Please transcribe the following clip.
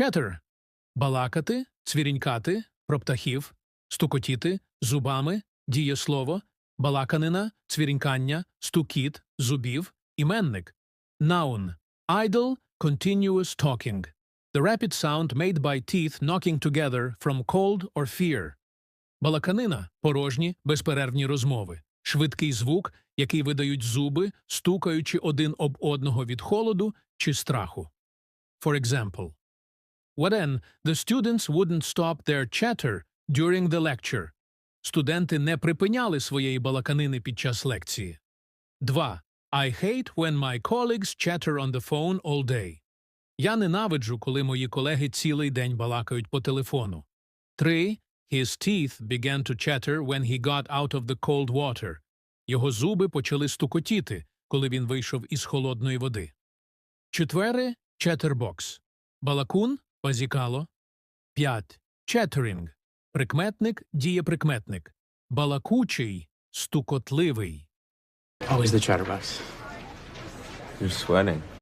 Chatter – балакати, цвірінькати, про птахів, стукотіти, зубами, дієслово, балаканина, цвірінькання, стукіт, зубів, іменник. Noun – idle, continuous talking. The rapid sound made by teeth knocking together from cold or fear. Балаканина – порожні, безперервні розмови. Швидкий звук, який видають зуби, стукаючи один об одного від холоду чи страху. For example, When the students wouldn't stop their chatter during the lecture. Студенти не припиняли своєї балаканини під час лекції. 2. I hate when my colleagues chatter on the phone all day. Я ненавиджу, коли мої колеги цілий день балакають по телефону. 3. His teeth began to chatter when he got out of the cold water. Його зуби почали стукотіти, коли він вийшов із холодної води. Четвере – chatterbox. Балакун – базікало. 5. Четтерінг. Прикметник – дієприкметник. Балакучий – стукотливий. Always the chatterbox. You're sweating.